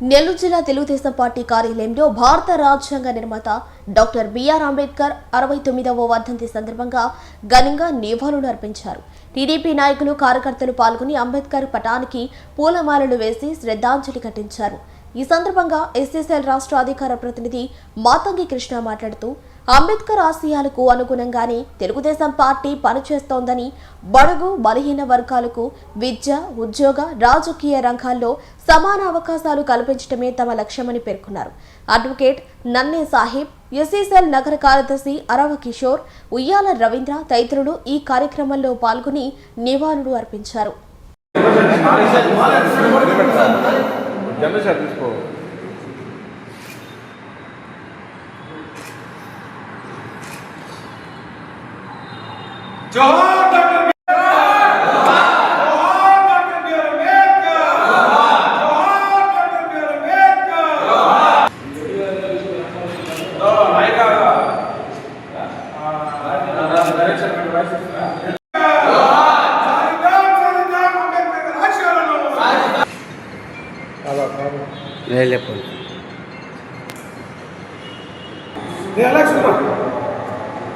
నెల్లూరు జిల్లా తెలుగుదేశం పార్టీ కార్యాలయంలో భారత రాజ్యాంగ నిర్మాత డాక్టర్ బిఆర్ అంబేద్కర్ అరవై తొమ్మిదవ వర్ధంతి సందర్భంగా ఘనంగా నివాళులు అర్పించారు. టీడీపీ నాయకులు కార్యకర్తలు పాల్గొని అంబేద్కర్ పటానికి పూలమాలలు వేసి శ్రద్ధాంజలి ఘటించారు. ఈ సందర్భంగా ఎస్ఎస్ఎల్ రాష్ట్ర అధికార ప్రతినిధి మాతంగి కృష్ణ మాట్లాడుతూ అంబేద్కర్ ఆశయాలకు అనుగుణంగానే తెలుగుదేశం పార్టీ పనిచేస్తోందని బడుగు బలహీన వర్గాలకు విద్య ఉద్యోగ రాజకీయ రంగాల్లో సమాన అవకాశాలు కల్పించడమే తమ లక్ష్యమని పేర్కొన్నారు. అడ్వకేట్ నన్నే సాహిబ్ ఎస్ఈసెల్ నగర కార్యదర్శి అరవ కిషోర్ ఉయ్యాల రవీంద్ర తదితరులు ఈ కార్యక్రమంలో పాల్గొని నివాళులు అర్పించారు. జనరల్ సార్ తీసుకో జోహార్ doctor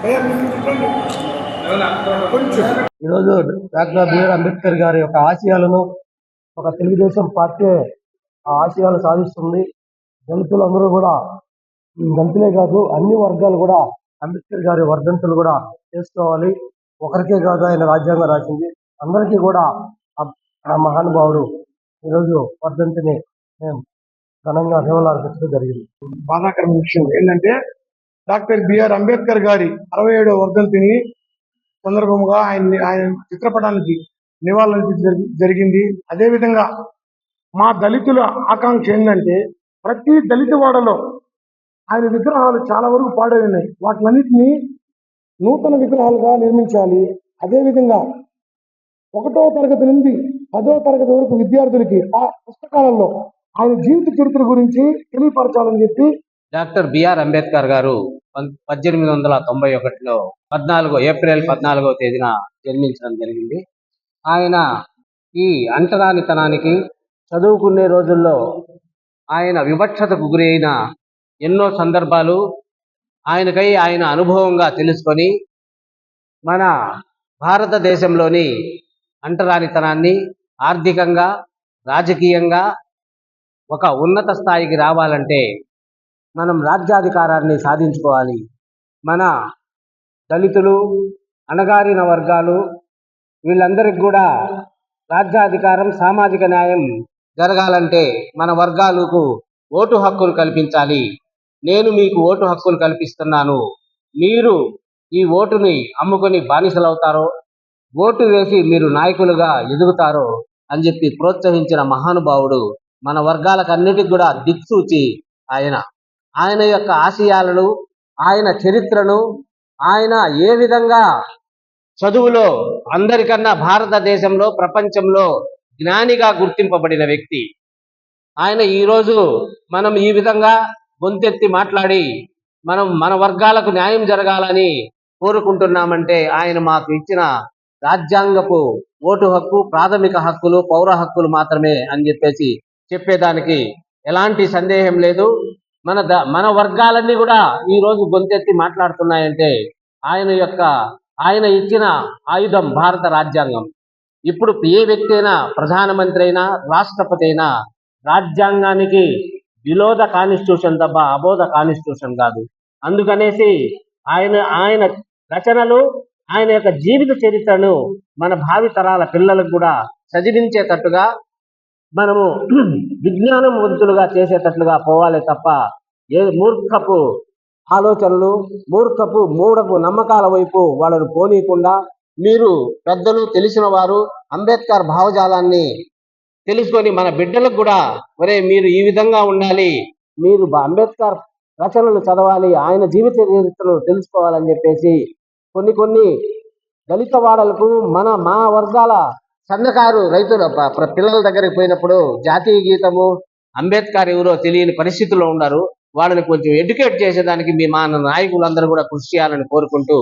BR doctor BR Ambedkar కొంచెం. ఈరోజు డాక్టర్ బిఆర్ అంబేద్కర్ గారి యొక్క ఆశయాలను ఒక తెలుగుదేశం పార్టీ ఆ ఆశయాలు సాధిస్తుంది. దళితులందరూ కూడా దళితులే కాదు అన్ని వర్గాలు కూడా అంబేద్కర్ గారి వర్ధంతులు కూడా చేసుకోవాలి. ఒకరికే కాదు ఆయన రాజ్యాంగం రాసింది. అందరికీ కూడా ఆ- ఆ మహానుభావుడు ఈరోజు వర్ధంతిని మేము ఘనంగా నివాళులర్పించడం జరిగింది. బాధాకరమైన విషయం ఏంటంటే డాక్టర్ బిఆర్ అంబేద్కర్ గారి అరవై ఏడవ వర్ధంతిని సందర్భముగా ఆయన ఆయన చిత్రపటానికి నివాళులర్పించడం జరిగింది. అదేవిధంగా మా దళితుల ఆకాంక్ష ఏంటంటే ప్రతి దళిత వాడలో ఆయన విగ్రహాలు చాలా వరకు పాడై ఉన్నాయి. వాటిలన్నిటినీ నూతన విగ్రహాలుగా నిర్మించాలి. అదేవిధంగా ఒకటో తరగతి నుండి పదో తరగతి వరకు విద్యార్థులకి ఆ పుస్తకాలలో ఆయన జీవిత చరిత్ర గురించి తెలియపరచాలని చెప్పి డాక్టర్ బిఆర్ అంబేద్కర్ గారు పద్దెనిమిది వందల తొంభై ఒకటిలో పద్నాలుగో ఏప్రిల్ పద్నాలుగో తేదీన జన్మించడం జరిగింది. ఆయన ఈ అంటరానితనానికి చదువుకునే రోజుల్లో ఆయన వివక్షతకు గురి అయిన ఎన్నో సందర్భాలు ఆయనకై ఆయన అనుభవంగా తెలుసుకొని మన భారతదేశంలోని అంటరానితనాన్ని ఆర్థికంగా రాజకీయంగా ఒక ఉన్నత స్థాయికి రావాలంటే మనం రాజ్యాధికారాన్ని సాధించుకోవాలి. మన దళితులు అణగారిన వర్గాలు వీళ్ళందరికీ కూడా రాజ్యాధికారం సామాజిక న్యాయం జరగాలంటే మన వర్గాలకు ఓటు హక్కులు కల్పించాలి. నేను మీకు ఓటు హక్కులు కల్పిస్తున్నాను. మీరు ఈ ఓటుని అమ్ముకొని బానిసలవుతారో ఓటు వేసి మీరు నాయకులుగా ఎదుగుతారో అని చెప్పి ప్రోత్సహించిన మహానుభావుడు మన వర్గాలకన్నిటికి కూడా దిక్సూచి ఆయన. ఆయన యొక్క ఆశయాలను ఆయన చరిత్రను ఆయన ఏ విధంగా చదువులో అందరికన్నా భారతదేశంలో ప్రపంచంలో జ్ఞానిగా గుర్తింపబడిన వ్యక్తి. ఆయన ఈరోజు మనం ఈ విధంగా గొంతెత్తి మాట్లాడి మనం మన వర్గాలకు న్యాయం జరగాలని కోరుకుంటున్నామంటే ఆయన మాకు ఇచ్చిన రాజ్యాంగపు ఓటు హక్కు ప్రాథమిక హక్కులు పౌర హక్కులు మాత్రమే అని చెప్పేసి చెప్పేదానికి ఎలాంటి సందేహం లేదు. మన ద మన వర్గాలన్నీ కూడా ఈ రోజు గొంతెత్తి మాట్లాడుతున్నాయంటే ఆయన యొక్క ఆయన ఇచ్చిన ఆయుధం భారత రాజ్యాంగం. ఇప్పుడు ఏ వ్యక్తి అయినా ప్రధానమంత్రి అయినా రాష్ట్రపతి అయినా రాజ్యాంగానికి బిలో ద కాన్స్టిట్యూషన్ తప్ప అబో ద కాన్స్టిట్యూషన్ కాదు. అందుకనేసి ఆయన ఆయన రచనలు ఆయన యొక్క జీవిత చరిత్రను మన భావి తరాల పిల్లలకు కూడా చదివించేటట్టుగా మనము విజ్ఞానవంతులుగా చేసేటట్లుగా పోవాలి తప్ప ఏ మూర్ఖపు ఆలోచనలు మూర్ఖపు మూడపు నమ్మకాల వైపు వాళ్ళను పోనీయకుండా మీరు పెద్దలు తెలిసిన వారు అంబేద్కర్ భావజాలాన్ని తెలుసుకొని మన బిడ్డలకు కూడా ఒరే మీరు ఈ విధంగా ఉండాలి మీరు అంబేద్కర్ రచనలు చదవాలి ఆయన జీవిత చరిత్రను తెలుసుకోవాలని చెప్పేసి కొన్ని కొన్ని దళిత వాడలకు మన మా వర్గాల సన్నకారు రైతుల ప్ర- పిల్లల దగ్గరికి పోయినప్పుడు జాతీయ గీతము అంబేద్కర్ ఎవరో తెలియని పరిస్థితుల్లో ఉన్నారు. వాళ్ళని కొంచెం ఎడ్యుకేట్ చేసేదానికి మీ మా నాయకులందరూ కూడా కృషి చేయాలని కోరుకుంటూ